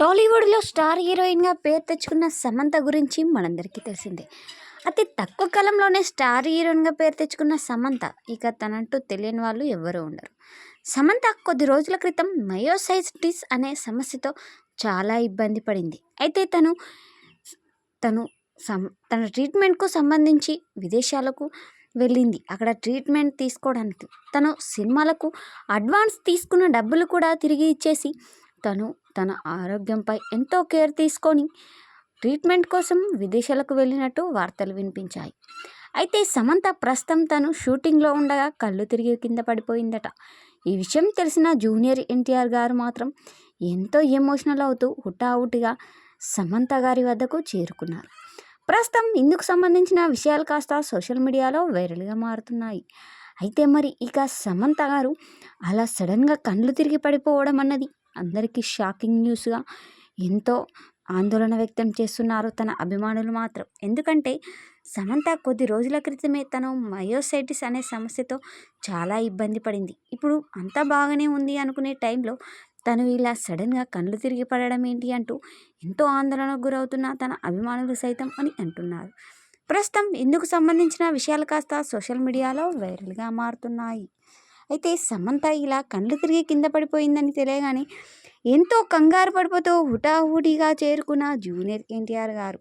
టాలీవుడ్లో స్టార్ హీరోయిన్గా పేరు తెచ్చుకున్న సమంత గురించి మనందరికీ తెలిసిందే. అతి తక్కువ కాలంలోనే స్టార్ హీరోయిన్గా పేరు తెచ్చుకున్న సమంత ఇక తనంటూ తెలియని వాళ్ళు ఎవ్వరూ ఉండరు. సమంత కొద్ది రోజుల క్రితం మయోసైటిస్ అనే సమస్యతో చాలా ఇబ్బంది పడింది. అయితే తను తను సం తన ట్రీట్మెంట్కు సంబంధించి విదేశాలకు వెళ్ళింది. అక్కడ ట్రీట్మెంట్ తీసుకోవడానికి తను సినిమాలకు అడ్వాన్స్ తీసుకున్న డబ్బులు కూడా తిరిగి ఇచ్చేసి తను తన ఆరోగ్యంపై ఎంతో కేర్ తీసుకొని ట్రీట్మెంట్ కోసం విదేశాలకు వెళ్ళినట్టు వార్తలు వినిపించాయి. అయితే సమంత ప్రస్తుతం తను షూటింగ్లో ఉండగా కళ్ళు తిరిగి కింద పడిపోయిందట. ఈ విషయం తెలిసిన జూనియర్ ఎన్టీఆర్ గారు మాత్రం ఎంతో ఎమోషనల్ అవుతూ హుటాహుటిగా సమంత గారి వద్దకు చేరుకున్నారు. ప్రస్తుతం ఇందుకు సంబంధించిన విషయాలు కాస్త సోషల్ మీడియాలో వైరల్గా మారుతున్నాయి. అయితే మరి ఇక సమంత గారు అలా సడన్గా కళ్ళు తిరిగి పడిపోవడం అన్నది అందరికీ షాకింగ్ న్యూస్గా ఎంతో ఆందోళన వ్యక్తం చేస్తున్నారు తన అభిమానులు మాత్రం. ఎందుకంటే సమంత కొద్ది రోజుల క్రితమే తను మయోసైటిస్ అనే సమస్యతో చాలా ఇబ్బంది పడింది. ఇప్పుడు అంతా బాగానే ఉంది అనుకునే టైంలో తను ఇలా సడన్గా కళ్ళు తిరిగి పడడం ఏంటి అంటూ ఎంతో ఆందోళనకు గురవుతున్న తన అభిమానులు సైతం అని అంటున్నారు. ప్రస్తుతం ఇందుకు సంబంధించిన విషయాలు కాస్త సోషల్ మీడియాలో వైరల్గా మారుతున్నాయి. అయితే సమంత ఇలా కళ్ళు తిరిగి కింద పడిపోయిందని తెలియగానే ఎంతో కంగారు పడిపోతూ హుటాహుటిగా చేరుకున్న జూనియర్ ఎన్టీఆర్ గారు.